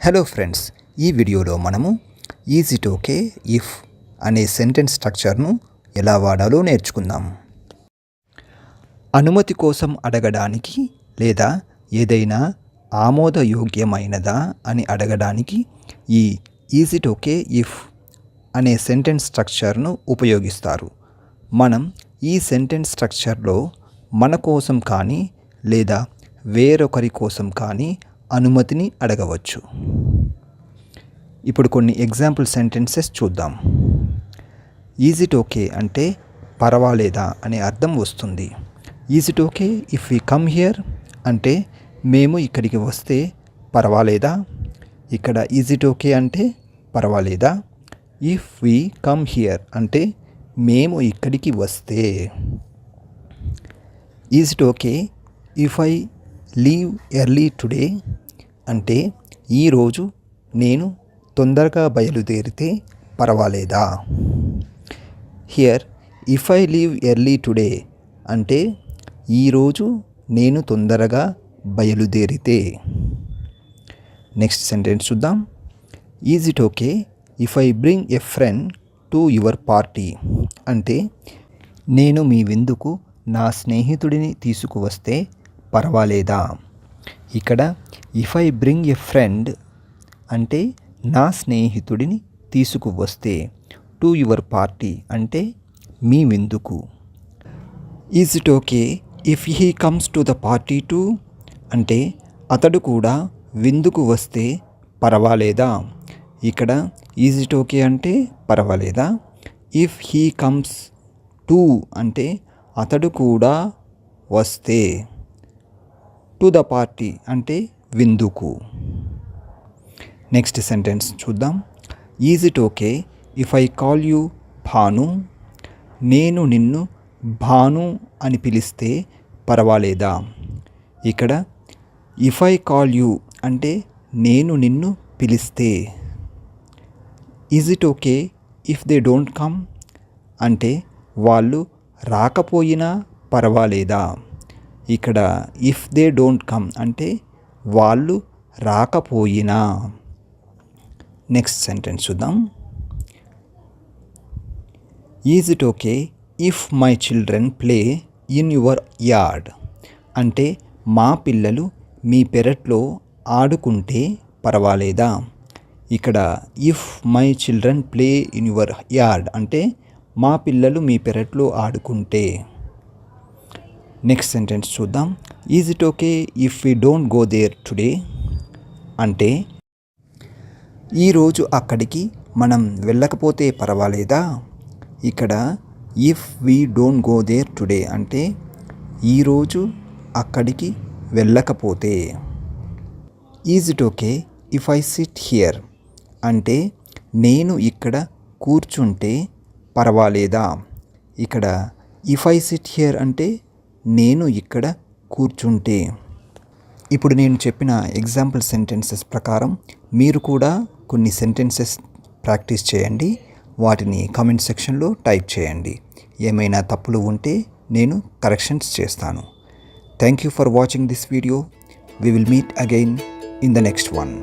Hello friends ఈ వీడియోలో మనము ఈజ్ ఇట్ ఓకే ఇఫ్ అనే సెంటెన్స్ స్ట్రక్చర్ను ఎలా వాడాలో నేర్చుకుందాం. అనుమతి కోసం అడగడానికి లేదా ఏదైనా ఆమోదయోగ్యమైనదా అని అడగడానికి ఈ ఈజ్ ఇట్ ఓకే ఇఫ్ అనే సెంటెన్స్ స్ట్రక్చర్ను ఉపయోగిస్తారు. మనం ఈ సెంటెన్స్ స్ట్రక్చర్లో మన కోసం కానీ లేదా వేరొకరి కోసం కానీ అనుమతిని అడగవచ్చు. ఇప్పుడు కొన్ని ఎగ్జాంపుల్ సెంటెన్సెస్ చూద్దాం. ఈజ్ ఇట్ ఓకే అంటే పర్వాలేదా అనే అర్థం వస్తుంది. Is it okay if we come here అంటే మేము ఇక్కడికి వస్తే పర్వాలేదా? ఇక్కడ ఈజ్ ఇట్ ఓకే అంటే పర్వాలేదా? ఇఫ్ వి కమ్ హియర్ అంటే మేము ఇక్కడికి వస్తే. Is it okay if I leave early today అంటే ఈరోజు నేను తొందరగా బయలుదేరితే పర్వాలేదా? Here if I leave early today అంటే ఈరోజు నేను తొందరగా బయలుదేరితే. నెక్స్ట్ సెంటెన్స్ చూద్దాం. Is it okay if I bring a friend to your party అంటే నేను మీ విందుకు నా స్నేహితుడిని తీసుకువస్తే పర్వాలేదా? ఇక్కడ if I bring a friend అంటే నా స్నేహితుడిని తీసుకువస్తే టు యువర్ పార్టీ అంటే మీ విందుకు is it okay if he comes to the party too అంటే అతడు కూడా విందుకు వస్తే పర్వాలేదా? ఇక్కడ ఈజ్ ఇట్ ఓకే అంటే పర్వాలేదా? ఇఫ్ హీ కమ్స్ టు అంటే అతడు కూడా వస్తే. టు ద పార్టీ అంటే విందుకు. నెక్స్ట్ సెంటెన్స్ చూద్దాం. Is it okay if I call you Bhanu నేను నిన్ను భాను అని పిలిస్తే పర్వాలేదా? ఇక్కడ ఇఫ్ ఐ కాల్ యూ అంటే నేను నిన్ను పిలిస్తే. Is it okay if they don't come అంటే వాళ్ళు రాకపోయినా పర్వాలేదా? ఇక్కడ ఇఫ్ దే డోంట్ కమ్ అంటే వాళ్ళు రాకపోయినా. నెక్స్ట్ సెంటెన్స్ చూద్దాం. Is it okay if my children play in your yard అంటే మా పిల్లలు మీ పెరట్లో ఆడుకుంటే పర్వాలేదా? ఇక్కడ if my children play in your yard అంటే మా పిల్లలు మీ పెరట్లో ఆడుకుంటే. నెక్స్ట్ సెంటెన్స్ చూద్దాం. Is it okay if we don't go there today అంటే ఈరోజు అక్కడికి మనం వెళ్ళకపోతే పర్వాలేదా? ఇక్కడ if we don't go there today అంటే ఈరోజు అక్కడికి వెళ్ళకపోతే. Is it okay if I sit here అంటే నేను ఇక్కడ కూర్చుంటే పర్వాలేదా? ఇక్కడ ఇఫ్ ఐ సిట్ హియర్ అంటే నేను ఇక్కడ కూర్చుంటే. ఇప్పుడు నేను చెప్పిన ఎగ్జాంపుల్ సెంటెన్సెస్ ప్రకారం మీరు కూడా కొన్ని సెంటెన్సెస్ ప్రాక్టీస్ చేయండి. వాటిని కామెంట్ సెక్షన్లో టైప్ చేయండి. ఏమైనా తప్పులు ఉంటే నేను కరెక్షన్స్ చేస్తాను. Thank you for watching this video we will meet again in the next one